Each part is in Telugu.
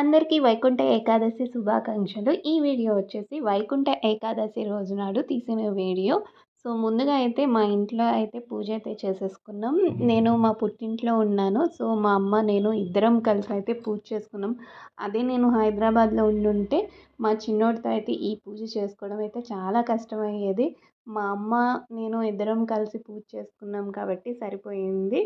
అందరికీ వైకుంఠ ఏకాదశి శుభాకాంక్షలు. ఈ వీడియో వచ్చేసి వైకుంఠ ఏకాదశి రోజు నాడు తీసిన వీడియో. సో ముందుగా అయితే మా ఇంట్లో అయితే పూజ అయితే చేసేసుకున్నాం. నేను మా పుట్టింట్లో ఉన్నాను. సో మా అమ్మ నేను ఇద్దరం కలిసి అయితే పూజ చేసుకున్నాం. అదే నేను హైదరాబాద్లో ఉండుంటే మా చిన్నోడితో అయితే ఈ పూజ చేసుకోవడం అయితే చాలా కష్టమయ్యేది. మా అమ్మ నేను ఇద్దరం కలిసి పూజ చేసుకున్నాం కాబట్టి సరిపోయింది.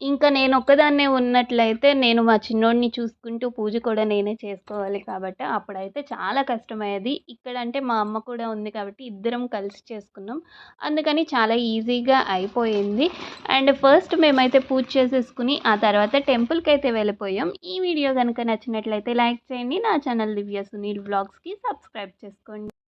ఇంకా నేను ఒక్కదాన్నే ఉన్నట్లయితే నేను మా చిన్నోడిని చూసుకుంటూ పూజ కూడా నేనే చేసుకోవాలి కాబట్టి అప్పుడైతే చాలా కష్టమయ్యేది. ఇక్కడ అంటే మా అమ్మ కూడా ఉంది కాబట్టి ఇద్దరం కలిసి చేసుకున్నాం. అందుకని చాలా ఈజీగా అయిపోయింది. అండ్ ఫస్ట్ మేమైతే పూజ చేసేసుకుని ఆ తర్వాత టెంపుల్కి అయితే వెళ్ళిపోయాం. ఈ వీడియో కనుక నచ్చినట్లయితే లైక్ చేయండి. నా ఛానల్ దివ్య సునీల్ బ్లాగ్స్కి సబ్స్క్రైబ్ చేసుకోండి.